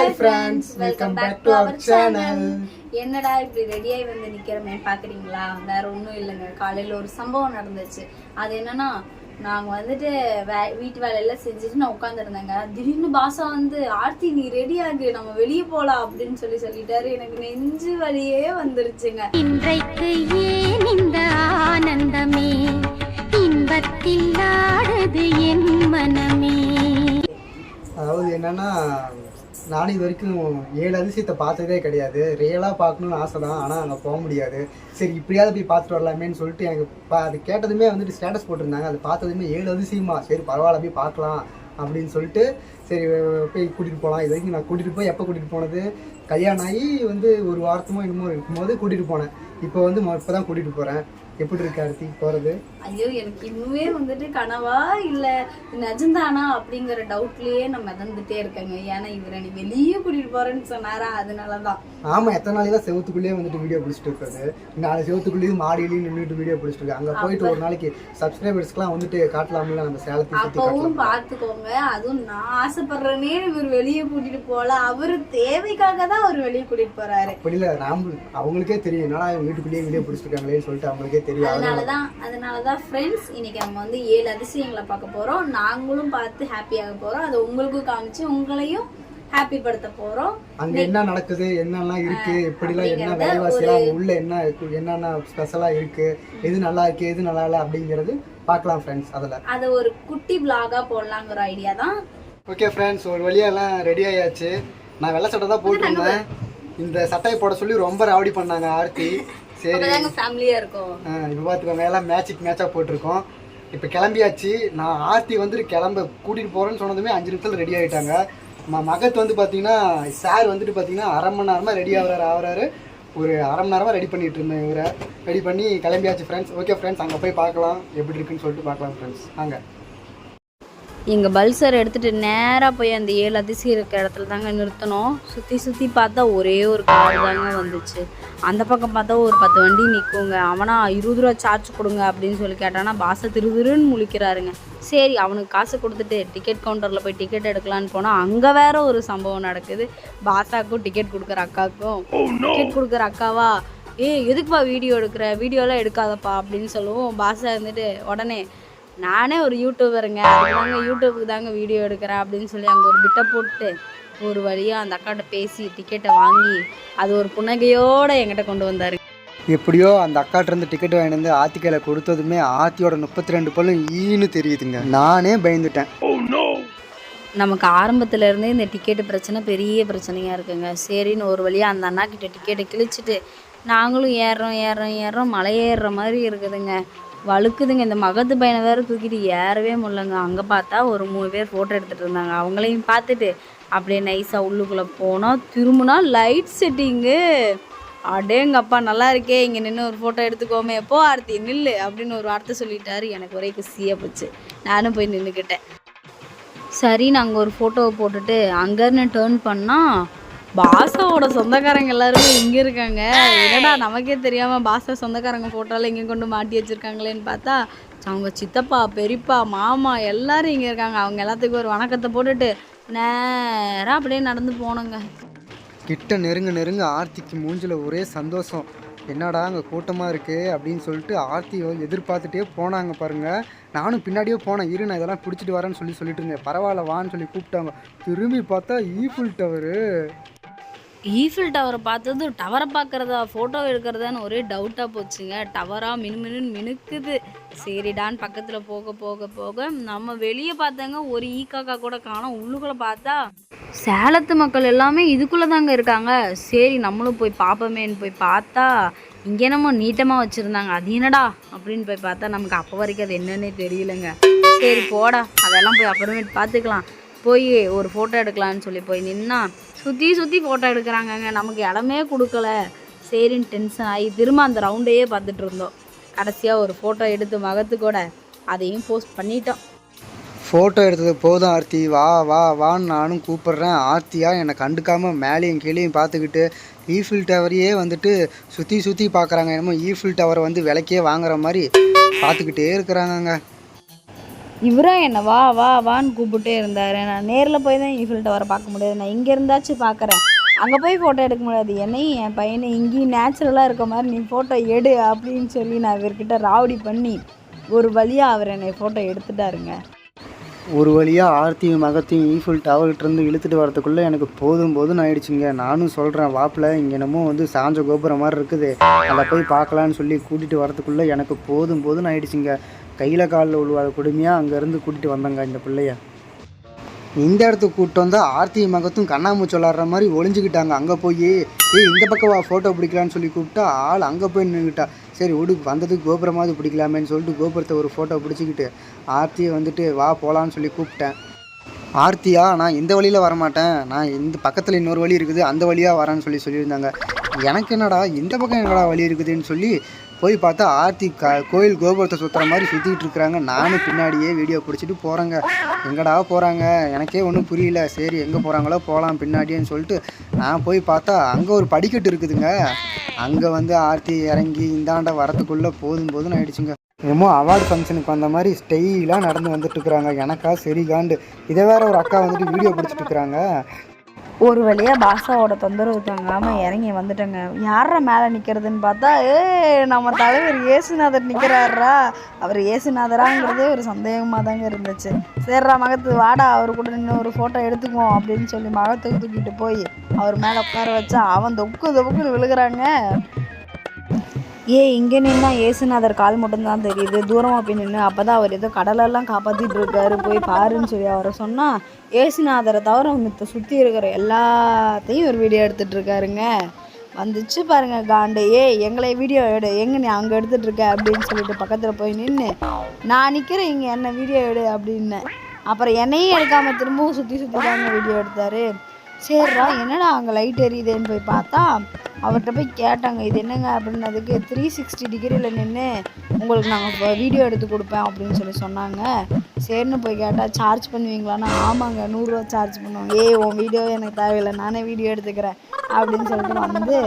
Hi friends welcome back to our channel என்னடா இப்படி ரெடியாகி வந்து நிக்கிறமே? பாக்குறீங்களா? வேற ஒண்ணும் இல்லைங்க. காலையில ஒரு சம்பவம் நடந்துச்சு. அது என்னன்னா நாங்க வந்துட்டு வே- வீட்டு வேலையெல்லாம் செஞ்சுட்டு நான் உட்காந்துருந்தேங்க திடீர்னு பாசா வந்து ஆர்த்தி நீ ரெடி ஆகு. நம்ம வெளியே போலாம் அப்படின்னு சொல்லி சொல்லிட்டாரு. எனக்கு நெஞ்சு வலியே வந்துருச்சுங்க. இன்றைக்கு ஏன் இந்த ஆனந்தமே? இன்பத்தில் ஆடுது என் மனமே. அதாவது என்னன்னா நானும் இது வரைக்கும் ஏழு அதிசயத்தை பார்த்ததே கிடையாது. ரியலாக பார்க்கணும்னு ஆசை தான் ஆனால் அங்கே போக முடியாது. சரி இப்படியாவது போய் பார்த்துட்டு வரலாமேன்னு சொல்லிட்டு எனக்கு அது கேட்டதுமே வந்துட்டு ஸ்டேட்டஸ் போட்டிருந்தாங்க. அது பார்த்ததுமே ஏழு அதிசயமா. சரி பரவாயில்ல போய் பார்க்கலாம் அப்படின்னு சொல்லிட்டு சரி போய் கூட்டிகிட்டு போகலாம் இது வரைக்கும் நான் கூட்டிகிட்டு போய் எப்போ கூட்டிகிட்டு போனது? கல்யாணம் ஆகி வந்து ஒரு வாரத்தமோ என்னமோ இருக்கும்போது கூட்டிகிட்டு போனேன். இப்போ வந்து இப்போ தான் கூட்டிகிட்டு போகிறேன் எப்படி இருக்கு அடுத்து போகிறது ஐயோ எனக்கு இன்னுமே வந்துட்டு கனவா இல்ல? நிஜம்தானா அப்படிங்கிற டவுட்லயே நான் மிதந்துட்டே இருக்கேங்க. ஏன்னா இவரை நீ வெளியே கூட்டிட்டு போறேன்னு சொன்னாரா? அதனாலதான். ஆமாம் எத்தனை நாளைக்கு தான் செவத்துக்குள்ளேயே வந்துட்டு வீடியோ பிடிச்சிட்டு இருக்கிறது நாலு செவத்துக்குள்ளேயும் மாடியிலையும் நின்றுட்டு வீடியோ பிடிச்சிட்டு இருக்கு அங்கே போயிட்டு ஒரு நாளைக்கு சப்ஸ்கிரைபர்ஸ்க்குலாம் வந்துட்டு காட்டலாம்ல நம்ம சேலத்தை அப்பவும் காட்டலாம் பாத்துக்கோங்க அதுவும் நான் ஆசைப்படுறேனே இவர் வெளியே கூட்டிட்டு போல அவரு தேவைக்காக தான் அவர் வெளியே கூட்டிட்டு போறாரு. அப்படி இல்லை அவங்களுக்கே தெரியும். என்னடா வீட்டுக்குள்ளேயே வீடியோ பிடிச்சிருக்காங்களேன்னு சொல்லிட்டு அவங்களுக்கே தெரியும். அதனால அதனாலதான் அதனாலதான் ஃப்ரெண்ட்ஸ் இன்னைக்கு நம்ம வந்து ஏழு அதிசயங்களை பார்க்க போறோம். நாங்களும் பார்த்து ஹாப்பியாக போறோம். அதை உங்களுக்கும் காமிச்சு உங்களையும் ஹாப்பி படுத்த போறோம். அங்க என்ன நடக்குது? என்னெல்லாம் இருக்கு? எப்படிலாம் என்ன விலைவாசிலாம் உள்ள என்ன இருக்கு, என்னென்ன ஸ்பெஷலா இருக்கு? எது நல்லா இருக்கு? எது நல்லா இல்லை? அப்படிங்கிறது பார்க்கலாம் ஃப்ரெண்ட்ஸ் அதில். அதை ஒரு குட்டி பிளாகா போடலாங்கிற ஐடியா தான். ஓகே ஃப்ரெண்ட்ஸ் ஒரு வழியா எல்லாம் ரெடி ஆயாச்சு. நான் வெள்ளை சட்டை தான் போட்டிருந்தேன். இந்த சட்டையை போட சொல்லி ரொம்ப ராவடி பண்ணாங்க ஆர்த்தி. சரி. அப்பதாங்க ஃபேமிலியா இருக்கும். இப்போ பார்த்துக்கோங்க எல்லாம் மேட்சுக்கு மேட்சாக போட்டிருக்கோம். இப்போ கிளம்பியாச்சு. நான் ஆர்த்தி வந்துட்டு கிளம்ப கூட்டிகிட்டு போகிறேன்னு சொன்னதுமே அஞ்சு நிமிஷத்தில் ரெடி ஆகிட்டாங்க ம மகத் வந்து பார்த்தீங்கன்னா சார் வந்துட்டு பார்த்தீங்கன்னா அரை மணி நேரமாக ரெடி ஆகுறாரு ஆகுறாரு. ஒரு அரை மணி நேரமாக ரெடி பண்ணிட்டு இருந்தேன் இவரை. ரெடி பண்ணி கிளம்பியாச்சு ஃப்ரெண்ட்ஸ் ஓகே ஃப்ரெண்ட்ஸ் அங்கே போய் பார்க்கலாம். எப்படி இருக்குன்னு சொல்லிட்டு பார்க்கலாம் ஃப்ரெண்ட்ஸ் அங்கே எங்க பல்சர் எடுத்துட்டு நேரா போய் அந்த ஏழு அதிசயம் இருக்கிற இடத்துல தாங்க நிறுத்தணும். சுத்தி சுத்தி பார்த்தா ஒரே ஒரு கார் தாங்க வந்துச்சு. அந்த பக்கம் பார்த்தா ஒரு பத்து வண்டி நிற்குங்க அவனா இருபது ரூபா சார்ஜ் கொடுங்க அப்படின்னு சொல்லி கேட்டானா பாச திருதிருன்னு முழிக்கிறாருங்க. சரி அவனுக்கு காசு கொடுத்துட்டு டிக்கெட் கவுண்டரில் போய் டிக்கெட் எடுக்கலான்னு போனால் அங்கே வேற ஒரு சம்பவம் நடக்குது. பாசாக்கும் டிக்கெட் கொடுக்குற அக்காவுக்கும் டிக்கெட் கொடுக்குற அக்காவா ஏய் எதுக்குப்பா வீடியோ எடுக்கிற? வீடியோலாம் எடுக்காதப்பா அப்படின்னு சொல்லுவோம். பாசா இருந்துட்டு உடனே நானே ஒரு யூடியூபருங்க அதுதாங்க யூடியூபுக்கு தாங்க வீடியோ எடுக்கிறேன் அப்படின்னு சொல்லி அங்கே ஒரு பிட்டை போட்டு ஒரு வழியாக அந்த அக்காட்ட பேசி டிக்கெட்டை வாங்கி அது ஒரு புன்னகையோடு என்கிட்ட கொண்டு வந்தாரு. எப்படியோ அந்த அக்காட்ட இருந்து டிக்கெட் வாங்கிட்டு வந்து ஆத்திக்கையில கொடுத்ததுமே ஆத்தியோட முப்பத்தி ரெண்டு பல்லும் ஈன்னு தெரியுதுங்க. நானே பயந்துட்டேன். நமக்கு ஆரம்பத்துல இருந்தே இந்த டிக்கெட்டு பிரச்சனை பெரிய பிரச்சனையாக இருக்குங்க. சரின்னு ஒரு வழியாக அந்த அண்ணா கிட்ட டிக்கெட்டை கிழிச்சிட்டு நாங்களும் ஏறுறோம் ஏறுறோம் ஏறுறோம் மலை ஏறுற மாதிரி இருக்குதுங்க. வழுக்குதுங்க. இந்த மகத்து பையனை வேற தூக்கிட்டு ஏறவே முடியலங்க. அங்கே பார்த்தா ஒரு மூணு பேர் ஃபோட்டோ எடுத்துகிட்டு இருந்தாங்க. அவங்களையும் பார்த்துட்டு அப்படியே நைஸாக உள்ளுக்குள்ளே போனோம் திரும்பினா லைட் செட்டிங்கு அடேங்கப்பா நல்லா இருக்கே. இங்கே நின்று ஒரு ஃபோட்டோ எடுத்துக்கோமே. எப்போ ஆர்த்தி நில்லு அப்படின்னு ஒரு வார்த்தை சொல்லிட்டாரு. எனக்கு ஒரே குசியாக போச்சு. நானும் போய் நின்றுக்கிட்டேன் சரி நாங்கள் ஒரு ஃபோட்டோவை போட்டுட்டு அங்கேருந்து டேர்ன் பண்ணால் பாசாவோட சொந்தக்காரங்க எல்லாருமே இங்கே இருக்காங்க. என்னடா நமக்கே தெரியாமல் பாசா சொந்தக்காரங்க ஃபோட்டோலாம் இங்கே கொண்டு மாட்டி வச்சுருக்காங்களேன்னு பார்த்தா அவங்க சித்தப்பா பெரியப்பா மாமா எல்லாரும் இங்கே இருக்காங்க. அவங்க எல்லாத்துக்கும் ஒரு வணக்கத்தை போட்டுட்டு நேராக அப்படியே நடந்து போனோங்க. கிட்ட நெருங்க நெருங்க ஆர்த்திக்கு மூஞ்சில ஒரே சந்தோஷம். என்னடா அங்கே கூட்டமாக இருக்கு? அப்படின்னு சொல்லிட்டு ஆர்த்தி எதிர்பார்த்துட்டே போனாங்க பாருங்க. நானும் பின்னாடியே போனேன். இரு நான் இதெல்லாம் பிடிச்சிட்டு வரேன்னு சொல்லி சொல்லிட்டு இருந்தேன். பரவாயில்ல வான்னு சொல்லி கூப்பிட்டாங்க. திரும்பி பார்த்தா ஈஃபில் டவரு ஈஃபில் டவரை பார்த்தது டவரை பார்க்குறதா ஃபோட்டோ எடுக்கிறதான்னு ஒரே டவுட்டாக போச்சுங்க. டவராக மினுமினு மினுக்குது. சரிடான்னு பக்கத்தில் போக போக போக நம்ம வெளியே பார்த்தாங்க ஒரு ஈ காக்கா கூட காணோம். உள்ளுக்குள்ளே பார்த்தா சேலத்து மக்கள் எல்லாமே இதுக்குள்ளே தாங்க இருக்காங்க. சரி நம்மளும் போய் பார்ப்போமேன்னு போய் பார்த்தா இங்கே என்னமோ நீட்டமாக வச்சுருந்தாங்க. அது என்னடா? அப்படின்னு போய் பார்த்தா நமக்கு அப்போ வரைக்கும் அது என்னன்னே தெரியலங்க. சரி போடா. அதெல்லாம் போய் அப்புறமேட்டு பார்த்துக்கலாம். போய் ஒரு ஃபோட்டோ எடுக்கலான்னு சொல்லி போய் நின்னா சுற்றி சுற்றி ஃபோட்டோ எடுக்கிறாங்கங்க. நமக்கு இடமே கொடுக்கல. சரின்னு டென்ஷன் ஆகி திரும்ப அந்த ரவுண்டையே பார்த்துட்டு இருந்தோம். கடைசியாக ஒரு ஃபோட்டோ எடுத்து மகத்து கூட அதையும் போஸ்ட் பண்ணிட்டோம். ஃபோட்டோ எடுத்தது போதும் ஆர்த்தி. வா வா வான்னு நானும் கூப்பிட்றேன். ஆர்த்தியாக என்னை கண்டுக்காமல் மேலேயும் கீழேயும் பார்த்துக்கிட்டு ஈஃபில் டவரையே வந்துட்டு சுற்றி சுற்றி பார்க்குறாங்க. என்னமோ ஈஃபில் டவரை வந்து விலைக்கே வாங்குற மாதிரி பார்த்துக்கிட்டே இருக்கிறாங்கங்க. இவரும் என்னை? வா வா வான்னு கூப்பிட்டே இருந்தார். நான் நேரில் போய் தான் ஈஃபில்ட்ட வர பார்க்க முடியாது. நான் இங்கே இருந்தாச்சும் பார்க்குறேன். அங்கே போய் ஃபோட்டோ எடுக்க முடியாது. என்னையும் என் பையனை இங்கேயும் நேச்சுரலாக இருக்க மாதிரி நீ ஃபோட்டோ எடு அப்படின்னு சொல்லி நான் இவர்கிட்ட ராவடி பண்ணி ஒரு வழியாக அவர் என்னை ஃபோட்டோ எடுத்துட்டாருங்க. ஒரு வழியாக ஆர்த்தியும் மகத்தையும் ஈஃபில் டவர்கிட்ட இருந்து இழுத்துட்டு வரதுக்குள்ளே எனக்கு போதும் போதும் ஆயிடுச்சுங்க. நானும் சொல்கிறேன் வாப்பில் இங்கே என்னமோ வந்து சாஞ்ச கோபுரம் மாதிரி இருக்குது. அதை போய் பார்க்கலான்னு சொல்லி கூட்டிகிட்டு வரதுக்குள்ளே எனக்கு போதும் போதும் ஆயிடுச்சுங்க. கையில் காலில் உழுவாத கொடுமையாக அங்கேருந்து கூட்டிகிட்டு வந்தாங்க இந்த பிள்ளைய. இந்த இடத்துக்கு கூப்பிட்டு வந்தால் ஆர்த்தி மகத்தும் கண்ணாமூச்சி விளாட்ற மாதிரி ஒளிஞ்சுக்கிட்டாங்க. அங்கே போய் ஏய் இந்த பக்கம் வா ஃபோட்டோ பிடிக்கலான்னு சொல்லி கூப்பிட்டா ஆள் அங்கே போய் நின்றுக்கிட்டா சரி விடு வந்ததுக்கு கோபுரமாவது பிடிக்கலாமேன்னு சொல்லிட்டு கோபுரத்தை ஒரு ஃபோட்டோ பிடிச்சிக்கிட்டு ஆர்த்தியை வந்துட்டு வா போகலான்னு சொல்லி கூப்பிட்டேன். ஆர்த்தியா நான் இந்த வழியில் வரமாட்டேன். நான் இந்த பக்கத்தில் இன்னொரு வழி இருக்குது. அந்த வழியாக வரேன்னு சொல்லி சொல்லியிருந்தாங்க. எனக்கு என்னடா இந்த பக்கம் என்னடா வழி இருக்குதுன்னு சொல்லி போய் பார்த்தா ஆர்த்தி க கோயில் கோபுரத்தை சுற்றுற மாதிரி சுற்றிக்கிட்டு இருக்கிறாங்க. நானும் பின்னாடியே வீடியோ பிடிச்சிட்டு போகிறேங்க எங்கடா போகிறாங்க எனக்கே ஒன்றும் புரியல. சரி எங்கே போகிறாங்களோ போகலாம் பின்னாடியேன்னு சொல்லிட்டு நான் போய் பார்த்தா அங்கே ஒரு படிக்கட்டு இருக்குதுங்க. அங்கே வந்து ஆர்த்தி இறங்கி இந்தாண்ட வரத்துக்குள்ளே போதும் போதும் ஆயிடுச்சுங்க. என்னமோ அவார்டு ஃபங்க்ஷனுக்கு வந்த மாதிரி ஸ்டெயிலாக நடந்து வந்துட்டுருக்குறாங்க எனக்கா சரி காண்டு இதை வேற ஒரு அக்கா வந்துட்டு வீடியோ பிடிச்சிட்டு இருக்கிறாங்க. ஒரு வழியாக பாஷாவோட தொந்தரவு தாங்காமல் இறங்கி வந்துட்டேங்க. யாரா மேலே நிற்கிறதுன்னு பார்த்தா ஏ நம்ம தலைவர் ஏசுநாதர் நிற்கிறாரா அவர் ஏசுநாதராங்கிறதே ஒரு சந்தேகமாக தாங்க இருந்துச்சு. சேர்றா மகத்து வாடா அவர் கூட நின்று ஒரு ஃபோட்டோ எடுத்துக்குவோம் அப்படின்னு சொல்லி மகத்துக்கு தூக்கிட்டு போய் அவர் மேலே உட்கார வச்சா அவன் தொக்கு தொக்குன்னு விழுகிறாங்க. ஏ இங்கே நின்னா ஏசுநாதர் கால் மட்டும்தான் தெரியுது. தூரமாக போய் நின்று அப்போ தான் அவர் ஏதோ கடலெல்லாம் காப்பாற்றிட்டு இருக்காரு. போய் பாருன்னு சொல்லி அவரை சொன்னால் ஏசுநாதரை தவிர அவங்க சுற்றி இருக்கிற எல்லாத்தையும் ஒரு வீடியோ எடுத்துகிட்ருக்காருங்க வந்துச்சு பாருங்க காண்டு. ஏய் எங்களை வீடியோ எடு. எங்கே நீ அங்கே எடுத்துகிட்டு இருக்க அப்படின்னு சொல்லிட்டு பக்கத்தில் போய் நின்று நான் நிற்கிறேன் இங்கே என்ன வீடியோ எடு அப்படின்னு. அப்புறம் என்னையும் எடுக்காமல் திரும்பவும் சுற்றி சுற்றி தாங்க வீடியோ எடுத்தார். சரிடா என்னடா அங்கே லைட் எரியுதேன்னு போய் பார்த்தா அவர்கிட்ட போய் கேட்டாங்க இது என்னங்க? அப்படின்னதுக்கு த்ரீ சிக்ஸ்டி டிகிரியில் நின்று உங்களுக்கு நாங்கள் வீடியோ எடுத்து கொடுப்பேன் அப்படின்னு சொல்லி சொன்னாங்க. சரின்னு போய் கேட்டால் சார்ஜ் பண்ணுவீங்களான்னா? ஆமாங்க நூறுரூவா சார்ஜ் பண்ணுவாங்க ஏய் உன் வீடியோ எனக்கு தேவையில்லை நானே வீடியோ எடுத்துக்கிறேன் அப்படின்னு சொல்லிட்டு வந்து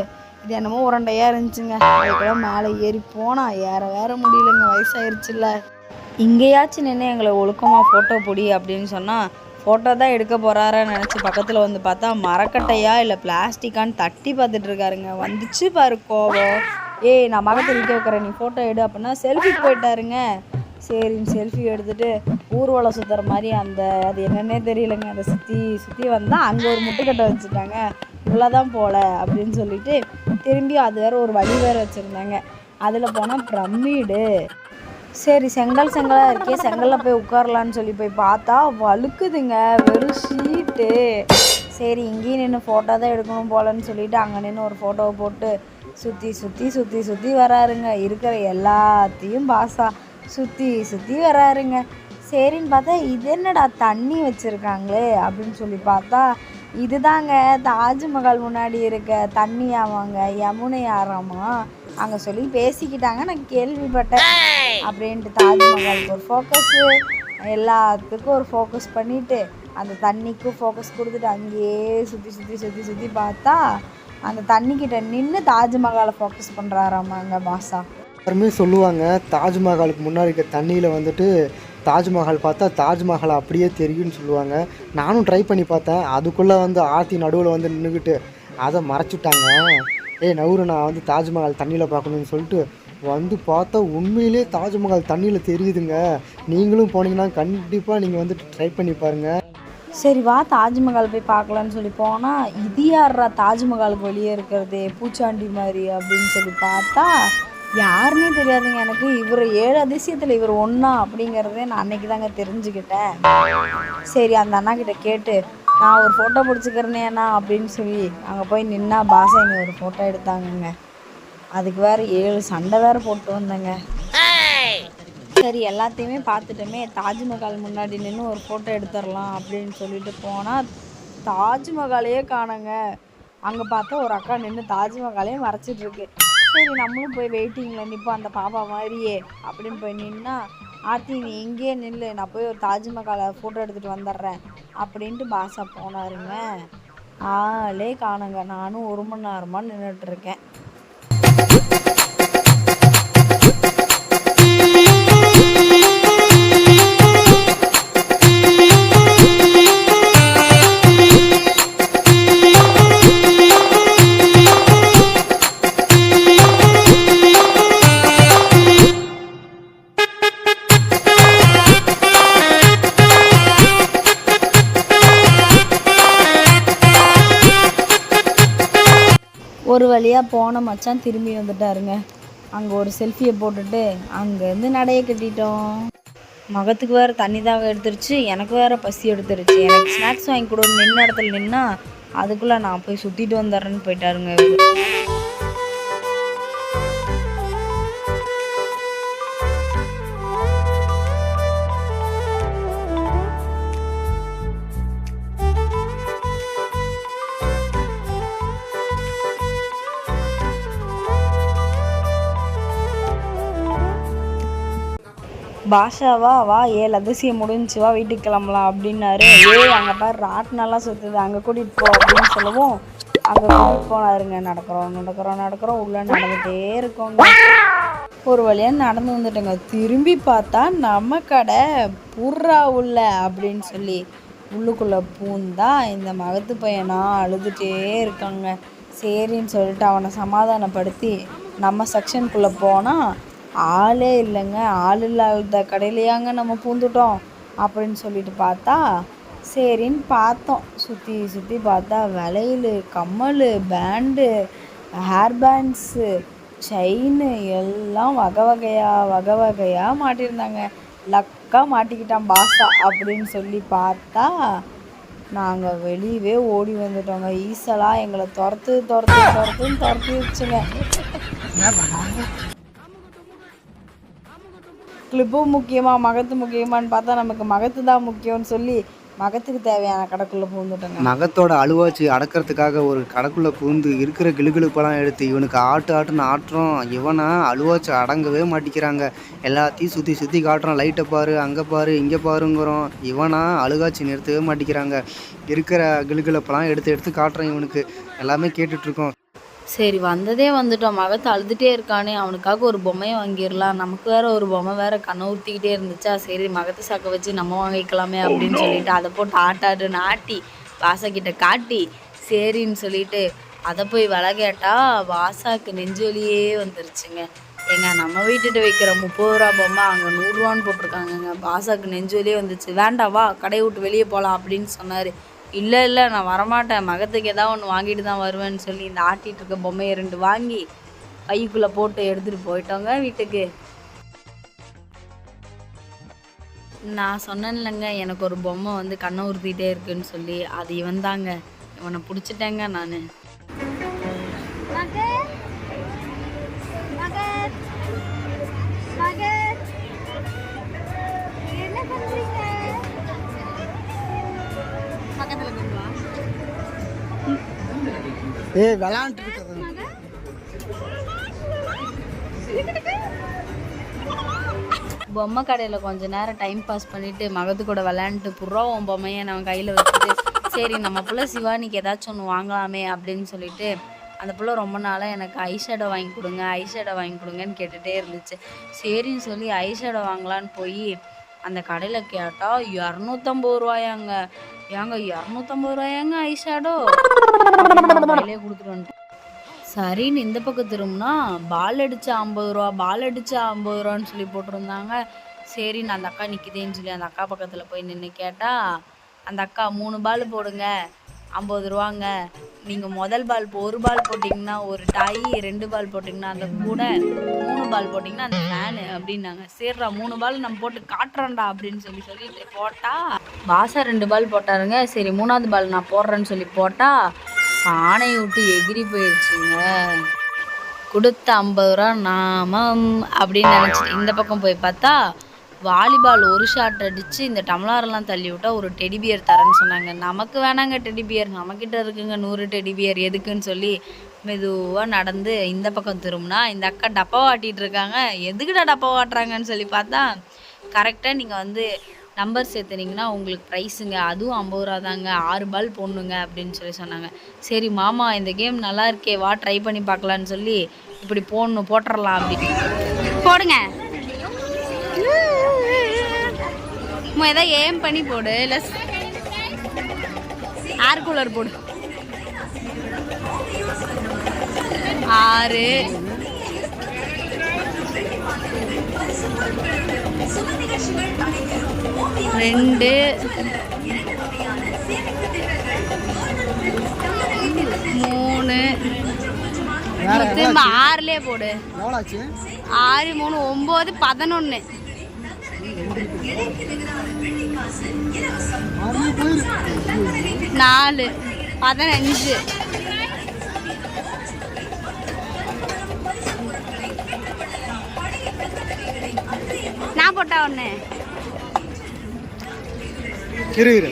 இது என்னமோ உரண்டையாக இருந்துச்சுங்க. அதுக்கெல்லாம் மேலே ஏறி போனால் ஏற வேற முடியலங்க வயசாயிருச்சுல்ல. இங்கேயாச்சும் நின்று எங்களை ஒழுக்கமாக ஃபோட்டோ பிடி அப்படின்னு சொன்னால் ஃபோட்டோ தான் எடுக்க போகிறாரான்னு நினச்சி பக்கத்தில் வந்து பார்த்தா மரக்கட்டையா இல்லை பிளாஸ்டிக்கான்னு தட்டி பார்த்துட்டு இருக்காருங்க. வந்துச்சு பாரு கோவம். ஏய் நான் மகத்தில் நிற்க வைக்கிறேன். நீ ஃபோட்டோ எடு அப்படின்னா செல்ஃபிக்கு போயிட்டாருங்க. சரின்னு செல்ஃபி எடுத்துட்டு ஊர்வலம் சுற்றுற மாதிரி அந்த அது என்னன்னே தெரியலங்க. அதை சுற்றி சுற்றி வந்தால் அங்கே ஒரு முட்டுக்கட்டை வச்சுட்டாங்க உள்ளே தான் போகல அப்படின்னு சொல்லிட்டு திரும்பி அது வேறு ஒரு வழி வேற வச்சுருந்தாங்க. அதில் போனால் பிரமிடு. சரி செங்கல் செங்கலாக இருக்கே செங்கலில் போய் உட்காரலான்னு சொல்லி போய் பார்த்தா வழுக்குதுங்க வெறும் ஷீட்டு சரி இங்கேயும் நின்று ஃபோட்டோ தான் எடுக்கணும் போலன்னு சொல்லிட்டு அங்கே நின்று ஒரு ஃபோட்டோவை போட்டு சுற்றி சுற்றி சுற்றி சுற்றி வராருங்க. இருக்கிற எல்லாத்தையும் பாசா சுற்றி சுற்றி வராருங்க. சரின்னு பார்த்தா இது என்னடா தண்ணி வச்சுருக்காங்களே அப்படின்னு சொல்லி பார்த்தா இதுதாங்க தாஜ்மஹால் முன்னாடி இருக்க தண்ணி ஆமாங்க யமுனை ஆறாமா அங்கே சொல்லி பேசிக்கிட்டாங்க. நான் கேள்விப்பட்டேன். அப்படின்ட்டு தாஜ்மஹாலுக்கு ஒரு ஃபோக்கஸு எல்லாத்துக்கும் ஒரு ஃபோக்கஸ் பண்ணிவிட்டு அந்த தண்ணிக்கும் ஃபோக்கஸ் கொடுத்துட்டு அங்கேயே சுற்றி சுற்றி சுற்றி சுற்றி பார்த்தா அந்த தண்ணிக்கிட்ட நின்று தாஜ்மஹாலை ஃபோக்கஸ் பண்ணுறாராமாங்க பாசா எல்லாருமே சொல்லுவாங்க தாஜ்மஹாலுக்கு முன்னாடி இருக்க தண்ணியில் வந்துட்டு தாஜ்மஹால் பார்த்தா தாஜ்மஹால் அப்படியே தெரியும்னு சொல்லுவாங்க. நானும் ட்ரை பண்ணி பார்த்தேன். அதுக்குள்ளே வந்து ஆர்த்தி நடுவில் வந்து நின்றுக்கிட்டு அதை மறைச்சிட்டாங்க. ஏய் நவுரு நான் வந்து தாஜ்மஹால் தண்ணியில் பார்க்கணும்னு சொல்லிட்டு வந்து பார்த்தா உண்மையிலே தாஜ்மஹால் தண்ணியில் தெரியுதுங்க. நீங்களும் போனீங்கன்னா கண்டிப்பாக நீங்கள் வந்து ட்ரை பண்ணி பாருங்கள் சரி வா தாஜ்மஹால் போய் பார்க்கலான்னு சொல்லி போனால் இது யாரா தாஜ்மஹாலுக்கு வெளியே இருக்கிறது? பூச்சாண்டி மாதிரி அப்படின்னு சொல்லி பார்த்தா யாருன்னே தெரியாதுங்க எனக்கு. இவர் ஏழு அதிசயத்தில் இவர் ஒன்றா அப்படிங்கிறதே நான் அன்னைக்கு தாங்க தெரிஞ்சுக்கிட்டேன். சரி அந்த அண்ணா கிட்ட கேட்டு நான் ஒரு ஃபோட்டோ பிடிச்சிக்கிறேனேண்ணா அப்படின்னு சொல்லி அங்கே போய் நின்னா பாசா என்னை ஒரு ஃபோட்டோ எடுத்தாங்கங்க. அதுக்கு வேற ஏழு சண்டை வேறு போட்டு வந்தேங்க. சரி எல்லாத்தையுமே பார்த்துட்டோமே. தாஜ்மஹால் முன்னாடி நின்று ஒரு ஃபோட்டோ எடுத்துடலாம் அப்படின்னு சொல்லிட்டு போனால் தாஜ்மஹாலையே காணுங்க. அங்கே பார்த்தா ஒரு அக்கா நின்று தாஜ்மஹாலையே மறைச்சிட்ருக்கு சரி நம்மளும் போய் வெயிட்டிங்கில் நிற்போம் அந்த பாப்பா மாதிரியே அப்படின்னு போய் நின்னா ஆர்த்தி நீ இங்கேயே நில்லு. நான் போய் ஒரு தாஜ்மஹாலை ஃபோட்டோ எடுத்துகிட்டு வந்துடுறேன். அப்படின்ட்டு பாஷா போனாருங்க. ஆளே காணுங்க. நானும் ஒரு மணி நேரமாக நின்றுட்டு ஒரு வழியாக போன மச்சான் திரும்பி வந்துட்டாருங்க. அங்கே ஒரு செல்ஃபியை போட்டுட்டு அங்கேருந்து நடைய கட்டிட்டோம். மகத்துக்கு வேறு தண்ணி தாக எடுத்துருச்சு எனக்கு வேறு பசி எடுத்துருச்சு. எனக்கு ஸ்நாக்ஸ் வாங்கி கொடுன்னு நின்ன இடத்துல நின்னா அதுக்குள்ளே நான் போய் சுற்றிட்டு வந்துடுறேன்னு போயிட்டாருங்க பாஷாவா வா ஏழு அதிசயம் முடிஞ்சுச்சு வா வீட்டுக்கு கிளம்பலாம் அப்படின்னாரு. ஏ அங்கே பாரு ராட்னெல்லாம் சுற்றுது அங்கே கூட்டிகிட்டு போ அப்படின்னு சொல்லவும். அங்கே கூட்டிகிட்டு போனாருங்க. நடக்கிறோம் நடக்கிறோம் நடக்கிறோம். உள்ளே நடந்துகிட்டே இருக்கோங்க. ஒரு வழியாக நடந்து வந்துட்டோங்க. திரும்பி பார்த்தா நம்ம கடை புர்ரா உள்ள அப்படின்னு சொல்லி உள்ளுக்குள்ளே பூந்தா இந்த மகத்து பையனா அழுதுகிட்டே இருக்காங்க. சரின்னு சொல்லிட்டு அவனை சமாதானப்படுத்தி நம்ம செக்ஷனுக்குள்ளே போனால் ஆளே இல்லைங்க. ஆள் இல்லாத கடையிலையாங்க நம்ம பூந்துட்டோம் அப்படின்னு சொல்லிட்டு பார்த்தா சரின்னு பார்த்தோம். சுற்றி சுற்றி பார்த்தா வளையல் கம்மல் பேண்டு ஹேர் பேண்ட்ஸு செயின் எல்லாம் வகை வகையாக வகை வகையாக மாட்டியிருந்தாங்க. லக்கா மாட்டிக்கிட்டான் பாசா அப்படின்னு சொல்லி பார்த்தா நாங்கள் வெளியவே ஓடி வந்துட்டோங்க. ஈசலாக எங்களை துரத்து துரத்து துரத்துன்னு துரத்திடுச்சுங்க கிளிப்பும் முக்கியமாக மகத்து முக்கியமான்னு பார்த்தா நமக்கு மகத்து தான் முக்கியம்னு சொல்லி மகத்துக்கு தேவையான கடைக்குள்ளே பூந்துட்டோங்க. மகத்தோட அழுவாச்சு அடக்கிறதுக்காக ஒரு கடைக்குள்ளே பூந்து இருக்கிற கிளுகிழுப்பெல்லாம் எடுத்து இவனுக்கு ஆட்டு ஆட்டுன்னு ஆட்டுறோம். இவனா அழுவாச்சு அடங்கவே மாட்டிக்கிறாங்க. எல்லாத்தையும் சுற்றி சுற்றி காட்டுறோம். லைட்டை பாரு அங்கே பாரு இங்கே பாருங்கிறோம். இவனா அழுகாச்சு நிறுத்தவே மாட்டிக்கிறாங்க. இருக்கிற கிளுகிழப்பெல்லாம் எடுத்து எடுத்து காட்டுறோம் இவனுக்கு. எல்லாமே கேட்டுட்ருக்கோம் சரி வந்ததே வந்துட்டோம். மகத்து அழுதுகிட்டே இருக்கானே அவனுக்காக ஒரு பொம்மையை வாங்கிடலாம். நமக்கு வேற ஒரு பொம்மை வேற கண்ணை ஊற்றிக்கிட்டே இருந்துச்சா? சரி மகத்து சாக்க வச்சு நம்ம வாங்கிக்கலாமே அப்படின்னு சொல்லிட்டு அதை போட்டு ஆட்டாடுன்னு ஆட்டி வாசாக்கிட்ட காட்டி சரின்னு சொல்லிட்டு அதை போய் விலை கேட்டா வாசாக்கு நெஞ்சு வலியே வந்துருச்சுங்க. ஏங்க நம்ம வீட்டுட்டு வைக்கிற முப்பது ரூபா பொம்மை அங்கே நூறுரூவான்னு போட்டிருக்காங்கங்க. வாசாக்கு நெஞ்சு வலியே வந்துச்சு வேண்டாம் வா கடையை விட்டு வெளியே போகலாம் அப்படின்னு சொன்னார். இல்லை இல்லை நான் வரமாட்டேன். மகத்துக்கு ஏதாவது ஒன்று வாங்கிட்டு தான் வருவேன்னு சொல்லி இந்த ஆட்டிகிட்டு இருக்க பொம்மையை ரெண்டு வாங்கி பைக்குள்ளே போட்டு எடுத்துகிட்டு போயிட்டோங்க வீட்டுக்கு. நான் சொன்னேன்லங்க எனக்கு ஒரு பொம்மை வந்து கண்ணை உறுத்திட்டே இருக்குன்னு சொல்லி அது இவன் தாங்க இவனை பிடிச்சிட்டேங்க நான். ஏ விளாண்டு இருக்கிறது. பொம்மை கடையில் கொஞ்ச நேரம் டைம் பாஸ் பண்ணிட்டு மகத்து கூட விளையாண்டுட்டு புறா பொம்மையை நம்ம கையில் வச்சுட்டு சரி நம்ம புள்ள சிவானிக்கு ஏதாச்சும் ஒன்று வாங்கலாமே அப்படின்னு சொல்லிட்டு அந்த புள்ள ரொம்ப நாளாக எனக்கு ஐஷேடோ வாங்கி கொடுங்க ஐஷேடோ வாங்கி கொடுங்கன்னு கேட்டுகிட்டே இருந்துச்சு. சரின்னு சொல்லி ஐஷேடோ வாங்கலான்னு போய் அந்த கடையில் கேட்டால் இரநூத்தம்பது ரூபாயாங்க. ஏங்க இரநூத்தம்பது ரூபாயாங்க ஐஷேடோ? கையிலே கொடுத்துட்டு சரின்னு இந்த பக்கம் திரும்பினா பால் அடிச்சா ஐம்பது ரூபா பால் அடிச்சா ஐம்பது ரூபான்னு சொல்லி போட்டிருந்தாங்க. சரின்னு அந்த அக்கா நிற்கிதேன்னு சொல்லி அந்த அக்கா பக்கத்தில் போய் நின்று கேட்டால் அந்த அக்கா மூணு பால் போடுங்க ஐம்பது ரூபாங்க. நீங்கள் முதல் பால் இப்போ ஒரு பால் போட்டிங்கன்னா ஒரு டாய் ரெண்டு பால் போட்டிங்கன்னா அந்த கூட மூணு பால் போட்டிங்கன்னா அந்த ஃபேனு அப்படின்னாங்க சரிடா மூணு பால் நம்ம போட்டு காட்டுறோம்டா அப்படின்னு சொல்லி சொல்லிட்டு போட்டா பாசா ரெண்டு பால் போட்டாருங்க. சரி மூணாவது பால் நான் போடுறேன்னு சொல்லி போட்டா ஆணையை விட்டு எகிரி போயிடுச்சுங்க கொடுத்த ஐம்பது ரூபா நாமம் அப்படின்னு நினச்சிட்டு இந்த பக்கம் போய் பார்த்தா வாலிபால் ஒரு ஷாட் அடித்து இந்த டம்ளாரெல்லாம் தள்ளி விட்டால் ஒரு டெடி பியர் தரேன்னு சொன்னாங்க. நமக்கு வேணாங்க டெடி பியர் நம்மக்கிட்ட இருக்குங்க நூறு டெடி பியர் எதுக்குன்னு சொல்லி மெதுவாக நடந்து இந்த பக்கம் திரும்பினா இந்த அக்கா டப்பா வாட்டிகிட்டு இருக்காங்க. எதுக்குடா டப்பா வாட்டுறாங்கன்னு சொல்லி பார்த்தா கரெக்டாக நீங்கள் வந்து நம்பர் சேர்த்துனீங்கன்னா உங்களுக்கு ப்ரைஸுங்க அதுவும் ஐம்பது ரூபா தாங்க. ஆறு பால் போடணுங்க அப்படின்னு சொல்லி சொன்னாங்க. சரி மாமா இந்த கேம் நல்லா இருக்கே வா ட்ரை பண்ணி பார்க்கலான்னு சொல்லி இப்படி போடணும் போட்டுறலாம் அப்படின்னு. போடுங்க. ஏதாவது ஏம் பண்ணி போடு இல்லை ஏர் கூலர் போடு. ஆறு. ரெண்டு. மூணு. நம்ம ஆறுலேயே போடு. ஆறு மூணு ஒம்பது பதினொன்று போயிரு நாலு பதினஞ்சு நான் போட்டா ஒன்று இரு இரு.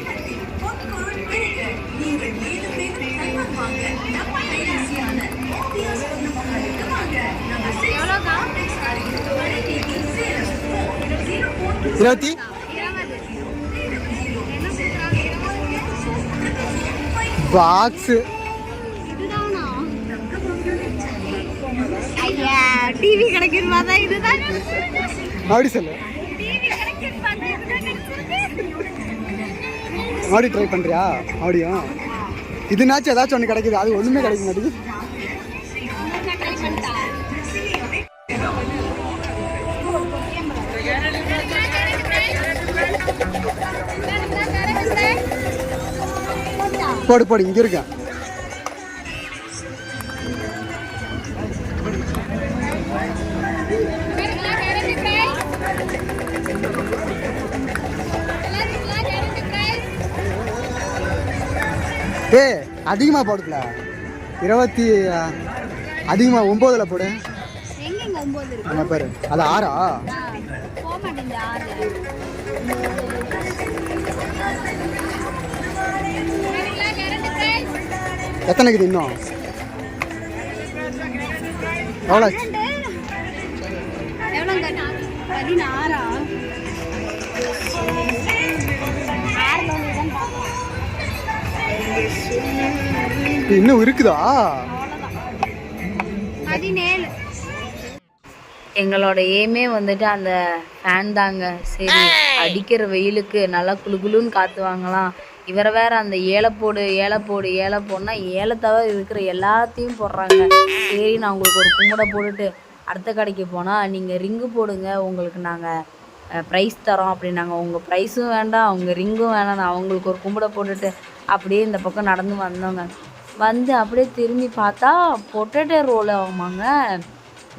இருபத்தி? பாக்ஸு. ஐயா டிவி கிடைக்கிற மாதிரி இதுதான். அப்படி சொல்லு. ஆடி ட்ரை பண்ணுறியா ஆடியும் இதுனாச்சும் ஏதாச்சும் ஒன்று கிடைக்குது. அது ஒன்றுமே கிடைக்க மாட்டேங்குது. போடு போடு இங்கே இருக்கேன் ஏ அதிகமாக போடுக்கல இருபத்தி அதிகமாக ஒம்போதில் போடு. அங்கே பாரு. அது ஆறா? போக மாட்டேங்குது ஆறு. எத்தனை இருக்குது இன்னும்? எவ்வளோ பதினாறா? இன்னும் இருக்குதா? எங்களோட எய்மே வந்துட்டு அந்த ஃபேன் தாங்க. சரி அடிக்கிற வெயிலுக்கு நல்லா குளு குளுன்னு காற்று வாங்கலாம் இவரை வேற அந்த ஏலப்போடு ஏலப்போடு ஏலப்போடுனா ஏலத்தவிர இருக்கிற எல்லாத்தையும் போடுறாங்க. சரி நான் உங்களுக்கு ஒரு கும்பிட போட்டுட்டு அடுத்த கடைக்கு போனால் நீங்கள் ரிங்கு போடுங்க. உங்களுக்கு நாங்கள் ப்ரைஸ் தரோம் அப்படின்னாங்க. உங்கள் ப்ரைஸும் வேண்டாம் உங்கள் ரிங்கும் வேணாம். நான் அவங்களுக்கு ஒரு கும்பிட போட்டுட்டு அப்படியே இந்த பக்கம் நடந்து வந்தோங்க. வந்து அப்படியே திரும்பி பார்த்தா பொட்டேட்டோ ரோல் ஆகுமாங்க.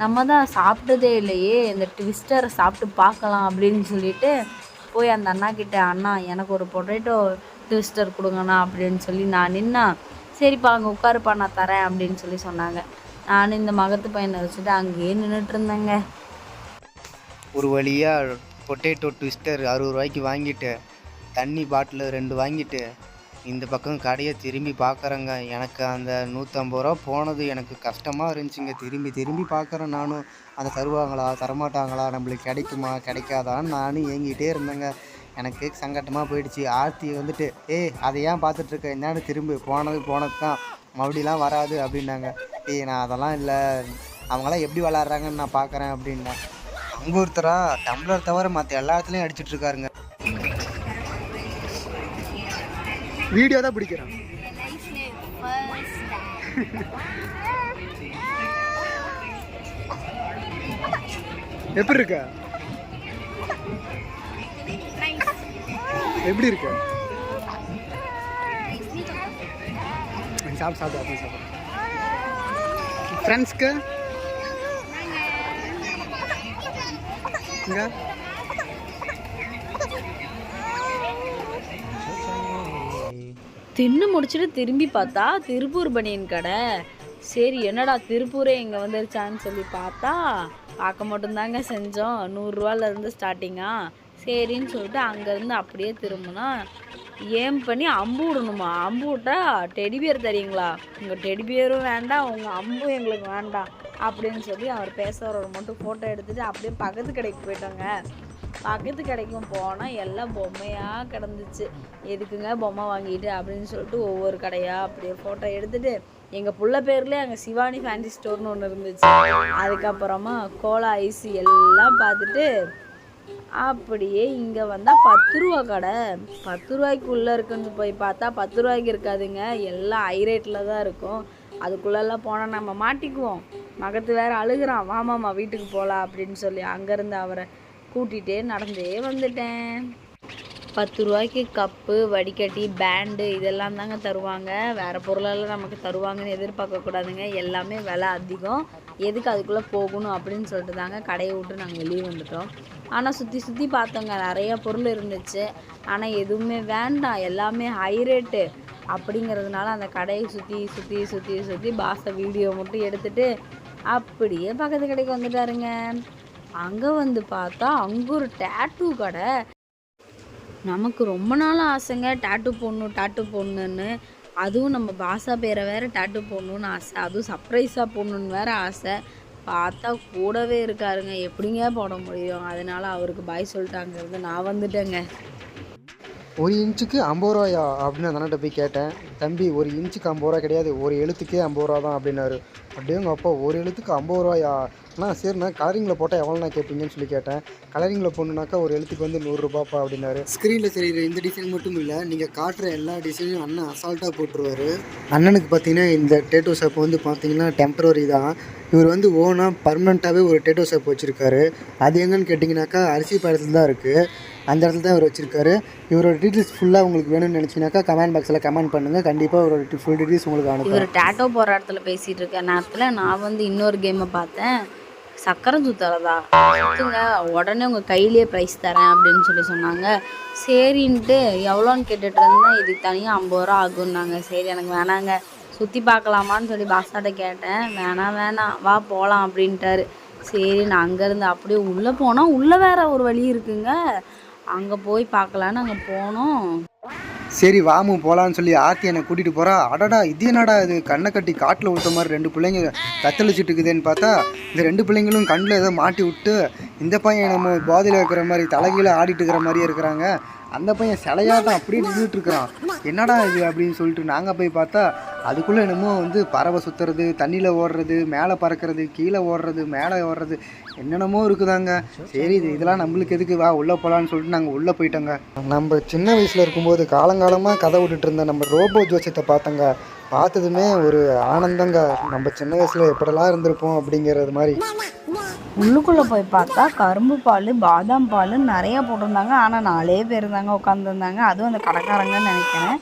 நம்ம தான் சாப்பிட்டதே இல்லையே இந்த ட்விஸ்டரை சாப்பிட்டு பார்க்கலாம் அப்படின்னு சொல்லிட்டு போய் அந்த அண்ணா கிட்ட அண்ணா எனக்கு ஒரு பொட்டேட்டோ ட்விஸ்டர் கொடுங்கண்ணா அப்படின்னு சொல்லி நான் நின்னா சரிப்பா அங்கே உட்காருப்பா நான் தரேன் அப்படின்னு சொல்லி சொன்னாங்க. நான் இந்த மகத்து பையனை வச்சுட்டு அங்கேயே நின்றுட்டு இருந்தேங்க. ஒரு வழியாக பொட்டேட்டோ ட்விஸ்டர் அறுபது ரூபாய்க்கு வாங்கிட்டு தண்ணி பாட்டில் ரெண்டு வாங்கிட்டு இந்த பக்கம் கடையை திரும்பி பார்க்குறேங்க. எனக்கு அந்த நூற்றம்பது ரூபா போனது எனக்கு கஷ்டமாக இருந்துச்சுங்க. திரும்பி திரும்பி பார்க்குறேன் நானும் அந்த தருவாங்களா தரமாட்டாங்களா நம்மளுக்கு கிடைக்குமா கிடைக்காதான்னு நானும் ஏங்கிட்டே இருந்தேங்க. எனக்கு சங்கட்டமாக போயிடுச்சு. ஆர்த்தி வந்துட்டு ஏய் அதை ஏன் பார்த்துட்ருக்க? என்னன்னு திரும்பி. போனது போனது தான் மறுபடியெல்லாம் வராது அப்படின்னாங்க. ஏய் நான் அதெல்லாம் இல்லை. அவங்களாம் எப்படி விளாட்றாங்கன்னு நான் பார்க்குறேன் அப்படின்னா அங்கே ஒருத்தரா டம்ளர் தவிர மற்ற எல்லா இடத்துலையும் அடிச்சிட்டு வீடியோ தான் பிடிக்கிறேன் எப்படி இருக்க? எப்படி இருக்க? நீ சாப்பிட்டு சாப்பிட்டு அப்படி சாப்பிடு. ஃப்ரெண்ட்ஸ்க்கு இங்கே? தின்னு முடிச்சுட்டு திரும்பி பார்த்தா திருப்பூர் பனியன் கடை. சரி என்னடா திருப்பூரே இங்கே வந்துருச்சான்னு சொல்லி பார்த்தா பார்க்க மட்டும்தாங்க செஞ்சோம். நூறுரூவாலேருந்து ஸ்டார்டிங்கா சரின்னு சொல்லிட்டு அங்கேருந்து அப்படியே திரும்பினா ஏம் பண்ணி அம்பு விடணுமா? அம்பு விட்டா டெடிபியர் தரீங்களா? உங்கள் டெடிபியரும் வேண்டாம் உங்கள் அம்பும் எங்களுக்கு வேண்டாம் அப்படின்னு சொல்லி அவர் பேசுகிறவர் மட்டும் ஃபோட்டோ எடுத்துகிட்டு அப்படியே பக்கத்து கடைக்கு போயிட்டோங்க. பக்கத்து கடைக்கும் போனால் எல்லாம் பொம்மையாக கிடந்துச்சு. எதுக்குங்க பொம்மை வாங்கிட்டு அப்படின்னு சொல்லிட்டு ஒவ்வொரு கடையாக அப்படியே ஃபோட்டோ எடுத்துட்டு எங்கள் புள்ள பேர்லேயே அங்கே சிவானி ஃபேன்சி ஸ்டோர்னு ஒன்று இருந்துச்சு. அதுக்கப்புறமா கோலா ஐஸ் எல்லாம் பார்த்துட்டு அப்படியே இங்கே வந்தால் பத்து ரூபா கடை. பத்து ரூபாய்க்குள்ளே இருக்குன்னு போய் பார்த்தா பத்து ரூபாய்க்கு இருக்காதுங்க. எல்லாம் ஹை ரேட்டில் தான் இருக்கும். அதுக்குள்ளெல்லாம் போனால் நம்ம மாட்டிக்குவோம். மகத்து வேற அழுகுறான். வாமாம்மா வீட்டுக்கு போகலாம் அப்படின்னு சொல்லி அங்கேருந்து அவரை கூட்டிகிட்டே நடந்தே வந்துட்டேன். பத்து ரூபாய்க்கு கப்பு வடிகட்டி பேண்டு இதெல்லாம் தாங்க தருவாங்க. வேறு பொருளெல்லாம் நமக்கு தருவாங்கன்னு எதிர்பார்க்கக்கூடாதுங்க. எல்லாமே விலை அதிகம். எதுக்கு அதுக்குள்ளே போகணும் அப்படின்னு சொல்லிட்டு தாங்க கடையை விட்டு நாங்கள் வெளியே வந்துட்டோம். ஆனால் சுற்றி சுற்றி பார்த்தோங்க நிறைய பொருள் இருந்துச்சு. ஆனால் எதுவுமே வேண்டாம். எல்லாமே ஹை ரேட்டு அப்படிங்கிறதுனால அந்த கடையை சுற்றி சுற்றி சுற்றி சுற்றி பாச வீடியோ மட்டும் எடுத்துகிட்டு அப்படியே பக்கத்து கடைக்கு வந்துட்டாருங்க. அங்கே வந்து பார்த்தா அங்கே ஒரு டேட்டூ கடை. நமக்கு ரொம்ப நாள் ஆசைங்க டாட்டு போடணும் டாட்டு போடணுன்னு அதுவும் நம்ம பாஷா பேரை வேறு டாட்டு போடணுன்னு ஆசை. அதுவும் சர்ப்ரைஸாக போடணுன்னு வேற ஆசை. பார்த்தா கூடவே இருக்காருங்க. எப்படிங்க போட முடியும்? அதனால் அவருக்கு பாய் சொல்லிட்டாங்க நான் வந்துட்டேங்க. ஒரு இன்ச்சுக்கு ஐம்பது ரூபாயா? அப்படின்னு அந்த போய் கேட்டேன். தம்பி ஒரு இன்ச்சுக்கு ஐம்பது ரூபா கிடையாது. ஒரு எழுத்துக்கே ஐம்பது ரூபா தான் அப்படின்னாரு. அப்படியேங்க அப்பா ஒரு எழுத்துக்கு ஐம்பது ரூபாயா? அண்ணா சரிண்ணா. கலரிங்கில் போட்டால் எவ்வளோண்ணா கேட்பீங்கன்னு சொல்லி கேட்டேன். கலரிங்கில் போடணுனாக்கா ஒரு எழுத்துக்கு வந்து நூறுரூபாப்பா அப்படின்னாரு. ஸ்க்ரீனில் தெரியுற இந்த டிசைன் மட்டும் இல்லை நீங்கள் காட்டுற எல்லா டிசைனும் அண்ணன் அசால்ட்டாக போட்டுருவாரு. அண்ணனுக்கு பார்த்தீங்கன்னா இந்த டேட்டோ ஷாப் வந்து பார்த்தீங்கன்னா டெம்பரரி தான். இவர் வந்து ஓனாக பர்மனெண்ட்டாகவே ஒரு டேட்டோ ஷாப் வச்சுருக்காரு. அது எங்கன்னு கேட்டிங்கனாக்கா அரிசி பாயத்தில் தான் இருக்குது அந்த இடத்துல தான் இவர் வச்சுருக்காரு. இவரோட டீட்டெயில்ஸ் ஃபுல்லாக உங்களுக்கு வேணும்னு நினச்சிங்கனாக்கா கமெண்ட் பாக்ஸில் கமெண்ட் பண்ணுங்கள் கண்டிப்பாக இவரோட ஃபுல் டீட்டெயில்ஸ் உங்களுக்கு அனுப்புகிறேன் இவர் டேட்டோ போகிற இடத்துல பேசிகிட்டு இருக்க நேரத்தில் நான் வந்து இன்னொரு கேமை பார்த்தேன். சக்கரம் சுத்தறதா சுத்துங்க உடனே உங்கள் கையிலேயே ப்ரைஸ் தரேன் அப்படின்னு சொல்லி சொன்னாங்க. சரின்ட்டு எவ்வளோன்னு கேட்டுட்டு இருந்தேன் இதுக்கு தனியாக ஐம்பது ரூபா ஆகுன்னாங்க சரி எனக்கு வேணாங்க. சுற்றி பார்க்கலாமான்னு சொல்லி பாஸாட்ட கேட்டேன். வேணாம் வேணாம் வா போகலாம் அப்படின்ட்டாரு. சரி நான் அங்கேருந்து அப்படியே உள்ளே போனோம் உள்ளே வேற ஒரு வழி இருக்குங்க. அங்கே போய் பார்க்கலான்னு அங்கே போனோம். சரி வாமு போகலான்னு சொல்லி ஆர்த்தி என்னை கூட்டிகிட்டு போகிறா அடடா இது என்னடா இது? கண்ணை கட்டி காட்டில் விட்ட மாதிரி ரெண்டு பிள்ளைங்க கத்தளிச்சுட்டு இருக்குதுன்னு பார்த்தா இந்த ரெண்டு பிள்ளைங்களும் கண்ணில் ஏதோ மாட்டி விட்டு இந்த பையன் நம்ம பாதியில் இருக்கிற மாதிரி தலைகீழ ஆடிட்டு இருக்கிற மாதிரியே இருக்கிறாங்க. அந்த பையன் சிலையாட்டம் அப்படியே நின்றுட்டு இருக்கிறான். என்னடா இது அப்படின்னு சொல்லிட்டு நாங்கள் போய் பார்த்தா அதுக்குள்ளே என்னமோ வந்து பறவை சுற்றுறது தண்ணியில் ஓடுறது மேலே பறக்கிறது கீழே ஓடுறது மேலே ஓடுறது என்னென்னமோ இருக்குதாங்க. சரி இது இதெல்லாம் நம்மளுக்கு எதுக்கு? வா உள்ளே போகலான்னு சொல்லிட்டு நாங்கள் உள்ளே போயிட்டோங்க. நம்ம சின்ன வயசில் இருக்கும்போது காலங்காலமாக கதை விட்டுட்டு இருந்த நம்ம ரோபோ ஜோசியத்தை பார்த்தோங்க. பார்த்ததுமே ஒரு ஆனந்தங்க. நம்ம சின்ன வயசில் எப்படிலாம் இருந்திருப்போம் அப்படிங்கிறது மாதிரி. உள்ளுக்குள்ளே போய் பார்த்தா கரும்பு பால் பாதாம் பால் நிறைய போட்டிருந்தாங்க. ஆனால் நாலே பேர் தாங்க உட்காந்துருந்தாங்க அதுவும் அந்த கடைக்காரங்கன்னு நினைக்கிறேன்.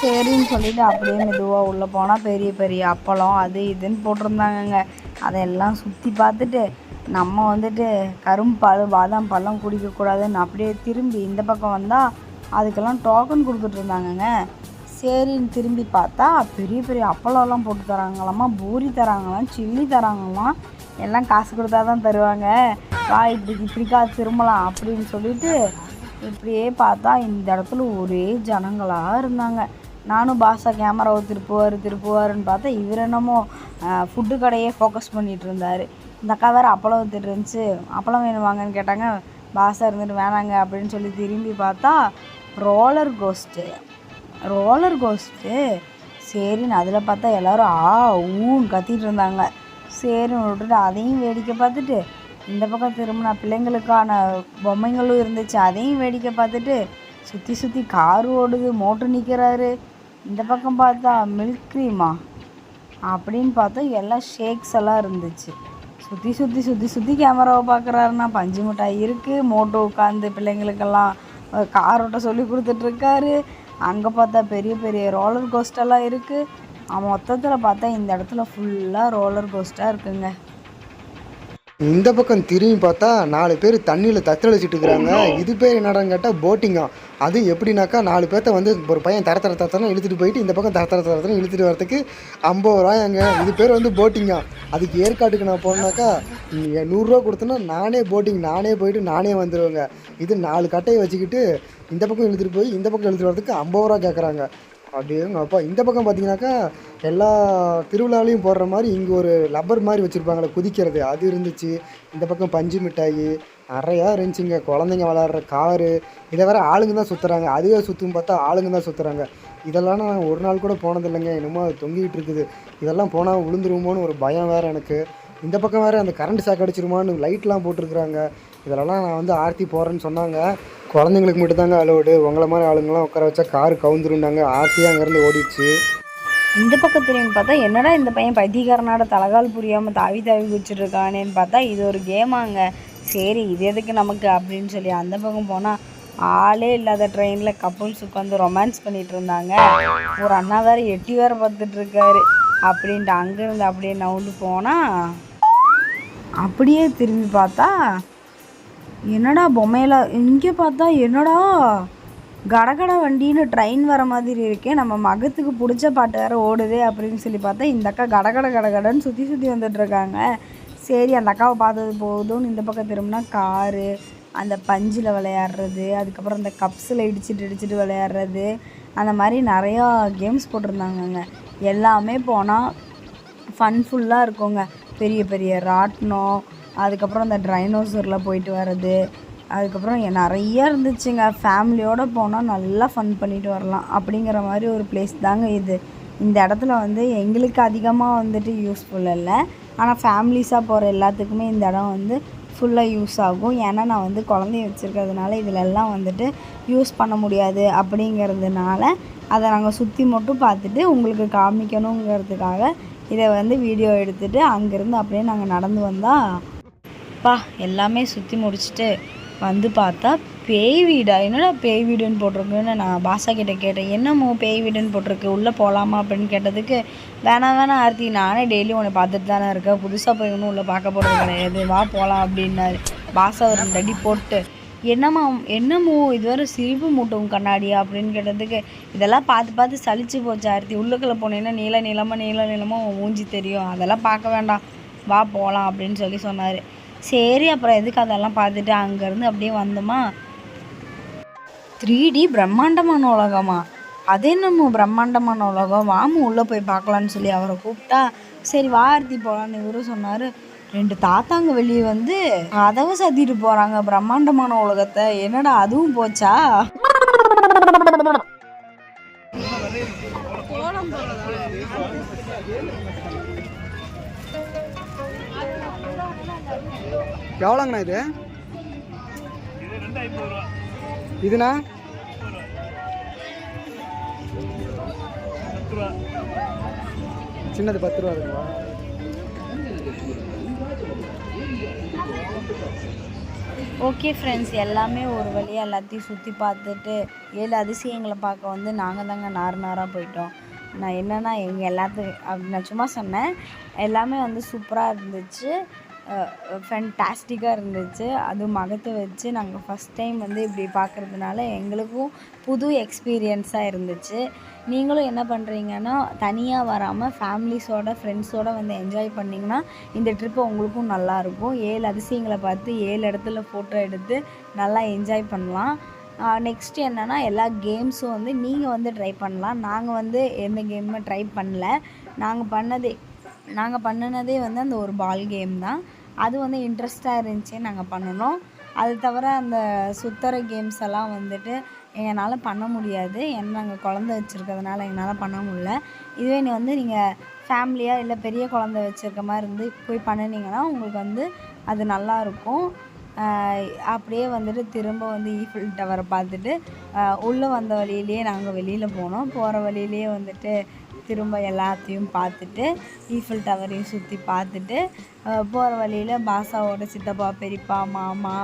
சரின்னு சொல்லிட்டு அப்படியே மெதுவாக உள்ளே போனால் பெரிய பெரிய அப்பளம் அது இதுன்னு போட்டிருந்தாங்கங்க. அதையெல்லாம் சுற்றி பார்த்துட்டு நம்ம வந்துட்டு கரும்பு பால் பாதாம் பால்லாம் குடிக்கக்கூடாதுன்னு அப்படியே திரும்பி இந்த பக்கம் வந்தால் அதுக்கெல்லாம் டோக்கன் கொடுத்துட்ருந்தாங்கங்க சரின்னு திரும்பி பார்த்தா பெரிய பெரிய அப்பளம்லாம் போட்டு தராங்களாம்மா பூரி தராங்களாம் சில்லி தராங்களாம். எல்லாம் காசு கொடுத்தா தான் தருவாங்க. வா இப்படி இப்படி காசு திரும்பலாம் அப்படின்னு சொல்லிட்டு இப்படியே பார்த்தா இந்த இடத்துல ஒரே ஜனங்களாக இருந்தாங்க. நானும் பாஷா கேமராவை திருப்புவார் திருப்புவாருன்னு பார்த்தா இவர் என்னமோ ஃபுட்டு கடையே ஃபோக்கஸ் பண்ணிகிட்டு இருந்தார். இந்த அக்கா வேறு அப்பளம் வித்துட்டு இருந்துச்சு. அப்பளம் வேணுமாங்கன்னு கேட்டாங்க. பாஷா இருந்துட்டு வேணாங்க அப்படின்னு சொல்லி திரும்பி பார்த்தா ரோலர் கோஸ்ட்டு ரோலர் கோஸ்ட்டு. சரின்னு அதில் பார்த்தா எல்லாரும் ஆ ஊன்னு கத்திட்டு இருந்தாங்க. சரின்னு விட்டுட்டு அதையும் வேடிக்கை பார்த்துட்டு இந்த பக்கம் திரும்பின பிள்ளைங்களுக்கான பொம்மைங்களும் இருந்துச்சு. அதையும் வேடிக்கை பார்த்துட்டு சுற்றி சுற்றி கார் ஓடுது மோட்டர் நிற்கிறாரு இந்த பக்கம் பார்த்தா மில்க் க்ரீமா அப்படின்னு பார்த்தா எல்லாம் ஷேக்ஸ் எல்லாம் இருந்துச்சு. சுற்றி சுற்றி சுற்றி சுற்றி கேமராவை பார்க்குறாருன்னா பஞ்சு மிட்டாய் இருக்குது மோட்டோ உட்காந்து பிள்ளைங்களுக்கெல்லாம் கார் ஓட்ட சொல்லி கொடுத்துட்ருக்காரு அங்கே பார்த்தா பெரிய பெரிய ரோலர் கோஸ்டெல்லாம் இருக்குது மொத்தத்தில் பார்த்தா இந்த இடத்துல ஃபுல்லாக ரோலர் கோஸ்டாக இருக்குங்க. இந்த பக்கம் திரும்பி பார்த்தா நாலு பேர் தண்ணியில் தத்தளிச்சிட்டு இருக்கிறாங்க. இது பேர் என்னடான்னு கேட்டால் போட்டிங்கா அது எப்படின்னாக்கா நாலு பேர்த்த வந்து ஒரு பையன் தர தர தரத்தரம் இழுத்துட்டு போயிட்டு இந்த பக்கம் தர தர தரத்தரம் இழுத்துட்டு வரதுக்கு ஐம்பது ரூபாயாங்க. இது பேர் வந்து போட்டிங்கா அதுக்கு ஏற்காட்டுக்கு நான் போனேனாக்கா நூறுரூவா கொடுத்தனா நானே போட்டிங் நானே போயிட்டு நானே வந்துடுவேங்க இது நாலு கட்டையை வச்சுக்கிட்டு இந்த பக்கம் இழுத்துட்டு போய் இந்த பக்கம் இழுத்துட்டு வரதுக்கு ஐம்பது ரூபா கேட்குறாங்க. அப்படியேங்க அப்பா இந்த பக்கம் பார்த்தீங்கன்னாக்கா எல்லா திருவிழாலையும் போடுற மாதிரி இங்கே ஒரு லப்பர் மாதிரி வச்சுருப்பாங்களே குதிக்கிறது. அது இருந்துச்சு. இந்த பக்கம் பஞ்சு மிட்டாய் நிறையா இருந்துச்சுங்க. குழந்தைங்க விளாட்ற காரு இதை வேறு ஆளுங்க தான் சுற்றுறாங்க அதுவே சுற்றும் பார்த்தா ஆளுங்க தான் சுற்றுறாங்க இதெல்லாம் நான் ஒரு நாள் கூட போனதில்லைங்க. என்னமோ அது இருக்குது. இதெல்லாம் போனால் விழுந்துருமோன்னு ஒரு பயம் வேறு எனக்கு. இந்த பக்கம் வேறு அந்த கரண்ட் ஷாக் அடிச்சிருமான்னு லைட்லாம் போட்டிருக்குறாங்க. இதெல்லாம் நான் வந்து ஆர்த்தி போகிறேன்னு சொன்னாங்க. குழந்தைங்களுக்கு மட்டும்தாங்க அலோடு உங்களை மாதிரி ஆளுங்கெல்லாம் உட்கார வச்சா கார் கவுந்துருந்தாங்க ஆர்த்தியாக அங்கேருந்து ஓடிச்சு இந்த பக்கம் திரும்பி பார்த்தா என்னடா இந்த பையன் பைத்தியக்காரனாட தலகால் புரியாமல் தாவி தாவி குச்சிட்டு இருக்கானேன்னு பார்த்தா இது ஒரு கேமாங்க சரி இது எதுக்கு நமக்கு அப்படின்னு சொல்லி அந்த பக்கம் போனால் ஆளே இல்லாத ட்ரெயினில் கப்புள்ஸ் உட்காந்து ரொமான்ஸ் பண்ணிட்டு இருந்தாங்க. ஒரு அண்ணா வேறு எட்டி வேற பார்த்துட்டு இருக்காரு. அப்படின்ட்டு அங்கேருந்து அப்படியே நவுண்டு போனால் அப்படியே திரும்பி பார்த்தா என்னடா பொம்மையில? இங்கே பார்த்தா என்னடா? கடகட வண்டின்னு ட்ரெயின் வர மாதிரி இருக்கே நம்ம மகத்துக்கு பிடிச்ச பாட்டு வேற ஓடுதே அப்படின்னு சொல்லி பார்த்தா இந்த அக்கா கடகட கடகடன்னு சுற்றி சுற்றி வந்துட்டுருக்காங்க சரி அந்த அக்காவை பார்த்தது போதும்னு இந்த பக்கம் திரும்பினா காரு அந்த பஞ்சில் விளையாடுறது அதுக்கப்புறம் அந்த கப்ஸில் இடிச்சிட்டு இடிச்சிட்டு விளையாடுறது அந்த மாதிரி நிறையா கேம்ஸ் போட்டிருந்தாங்கங்க. எல்லாமே போனால் ஃபன்ஃபுல்லாக இருக்குங்க. பெரிய பெரிய ராட்டினம் அதுக்கப்புறம் அந்த ட்ரைனோசரில் போயிட்டு வர்றது. அதுக்கப்புறம் நிறைய இருந்துச்சுங்க. ஃபேமிலியோடு போனால் நல்லா ஃபன் பண்ணிட்டு வரலாம். அப்படிங்கிற மாதிரி ஒரு பிளேஸ் தாங்க இது. இந்த இடத்துல வந்து எங்களுக்கு அதிகமாக வந்துட்டு யூஸ்ஃபுல் இல்லை. ஆனால் ஃபேமிலிஸாக போகிற எல்லாத்துக்குமே இந்த இடம் வந்து ஃபுல்லாக யூஸ் ஆகும். ஏன்னா நான் வந்து குழந்தைய வச்சுருக்கிறதுனால இதிலெல்லாம் வந்துட்டு யூஸ் பண்ண முடியாது அப்படிங்கிறதுனால அதை நாங்கள் சுற்றி மட்டும் பார்த்துட்டு உங்களுக்கு காமிக்கணுங்கிறதுக்காக இதை வந்து வீடியோ எடுத்துகிட்டு அங்கேருந்து அப்படியே நாங்கள் நடந்து வந்தால் அப்பா எல்லாமே சுற்றி முடிச்சுட்டு வந்து பார்த்தா பேய் வீடா? என்னடா பேய் வீடுன்னு போட்டிருக்குன்னு நான் பாஷா கிட்டே கேட்டேன். என்னமோ பேய் வீடுன்னு போட்டிருக்கு. உள்ளே போகலாமா அப்படின்னு கேட்டதுக்கு வேணாம் வேணாம் ஆர்த்தி நானே டெய்லி உன்னை பார்த்துட்டு தானே இருக்கேன். புதுசாக போய் ஒன்றும் உள்ளே பார்க்க போகிறது கிடையாது வா போகலாம் அப்படின்னாரு. பாஷா ஒரு ரெண்டு போட்டு என்னம்மா என்னமோ இதுவரை சிரிப்பு மூட்டும் கண்ணாடியா அப்படின்னு கேட்டதுக்கு இதெல்லாம் பார்த்து பார்த்து சலிச்சு போச்சு ஆர்த்தி. உள்ளுக்குள்ளே போனேன்னா நீள நீளமாக நீள நீளமாக ஊஞ்சி மூஞ்சி தெரியும். அதெல்லாம் பார்க்க வேண்டாம். வா போகலாம் அப்படின்னு சொல்லி சொன்னார். சரி அப்புறம் எதுக்கு அதெல்லாம் பார்த்துட்டு அங்கேருந்து அப்படியே வந்தோமா? த்ரீ டி பிரம்மாண்டமான உலகமா? அது என்னமோ பிரம்மாண்டமான உலகம். வாமு உள்ளே போய் பார்க்கலான்னு சொல்லி அவரை கூப்பிட்டா சரி வாரத்தி போகலான்னு இவரும் சொன்னார். ரெண்டு தாத்தாங்க வெளியே வந்து கதவை சத்திட்டு போகிறாங்க பிரம்மாண்டமான உலகத்தை. என்னடா அதுவும் போச்சா? எவ்வளோங்கண்ணா இது? இதுண்ணா? சின்னது பத்து ரூபா இருக்குங்களா ஓகே ஃப்ரெண்ட்ஸ் எல்லாமே ஒரு வழியாக எல்லாத்தையும் சுற்றி பார்த்துட்டு ஏழு அதிசயங்களை பார்க்க வந்து நாங்கள் தாங்க நார் நாராக போயிட்டோம். நான் என்னென்னா எங்கள் எல்லாத்துக்கும் அப்படி நான் சும்மா சொன்னேன் எல்லாமே வந்து சூப்பராக இருந்துச்சு. ஃபென்டாஸ்டிக்காக இருந்துச்சு. அதுவும் மகத்தை வச்சு நாங்கள் ஃபஸ்ட் டைம் வந்து இப்படி பார்க்குறதுனால எங்களுக்கும் புது எக்ஸ்பீரியன்ஸாக இருந்துச்சு. நீங்களும் என்ன பண்ணுறீங்கன்னா தனியாக வராமல் ஃபேமிலிஸோட ஃப்ரெண்ட்ஸோடு வந்து என்ஜாய் பண்ணிங்கன்னா இந்த ட்ரிப்பு உங்களுக்கும் நல்லாயிருக்கும் ஏழு அதிசயங்களை பார்த்து ஏழு இடத்துல ஃபோட்டோ எடுத்து நல்லா என்ஜாய் பண்ணலாம். நெக்ஸ்ட் என்னென்னா எல்லா கேம்ஸும் வந்து நீங்கள் வந்து ட்ரை பண்ணலாம். நாங்கள் வந்து எந்த கேமுமே ட்ரை பண்ணல. நாங்கள் பண்ணதே நாங்கள் பண்ணினதே வந்து அந்த ஒரு பால் கேம் தான். அது வந்து இன்ட்ரெஸ்டாக இருந்துச்சு நாங்கள் பண்ணினோம் அது தவிர அந்த சுத்தர கேம்ஸ் எல்லாம் வந்துட்டு எங்களால் பண்ண முடியாது. ஏன்னா நாங்கள் குழந்த வச்சுருக்கிறதுனால எங்களால் பண்ண முடியல. இதுவே நீ வந்து நீங்கள் ஃபேமிலியாக இல்லை பெரிய குழந்த வச்சுருக்க மாதிரி இருந்து போய் பண்ணினீங்கன்னா உங்களுக்கு வந்து அது நல்லாயிருக்கும் அப்படியே வந்துட்டு திரும்ப வந்து ஈஃபில் டவரை பார்த்துட்டு உள்ளே வந்த வழியிலேயே நாங்கள் வெளியில் போனோம். போகிற வழியிலேயே வந்துட்டு திரும்ப எல்லாத்தையும் பார்த்துட்டு ஈஃபில் டவரையும் சுற்றி பார்த்துட்டு போகிற வழியில் பாஷாவோட சித்தப்பா பெரியப்பா மாமா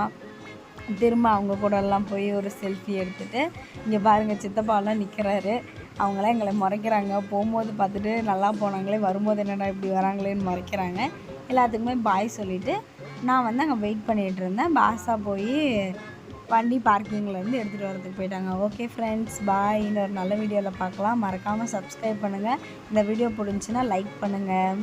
திரும்ப அவங்க கூடலாம் போய் ஒரு செல்ஃபி எடுத்துட்டு இங்கே பாருங்கள் சித்தப்பாலாம் நிற்கிறாரு அவங்களாம் எங்களை முறைக்கிறாங்க. போகும்போது பார்த்துட்டு நல்லா போனாங்களே வரும்போது என்னடா இப்படி வராங்களேன்னு முறைக்கிறாங்க. எல்லாத்துக்குமே பாய் சொல்லிவிட்டு நான் வந்து அங்கே வெயிட் பண்ணிகிட்டு இருந்தேன். பாஷா போய் வண்டி பார்க்கிங்லேருந்து எடுத்துகிட்டு வரதுக்கு போயிட்டாங்க. ஓகே ஃப்ரெண்ட்ஸ் பாய் இன்னொரு நல்ல வீடியோவில் பார்க்கலாம். மறக்காமல் சப்ஸ்கிரைப் பண்ணுங்கள் இந்த வீடியோ பிடிச்சின்னா லைக் பண்ணுங்கள்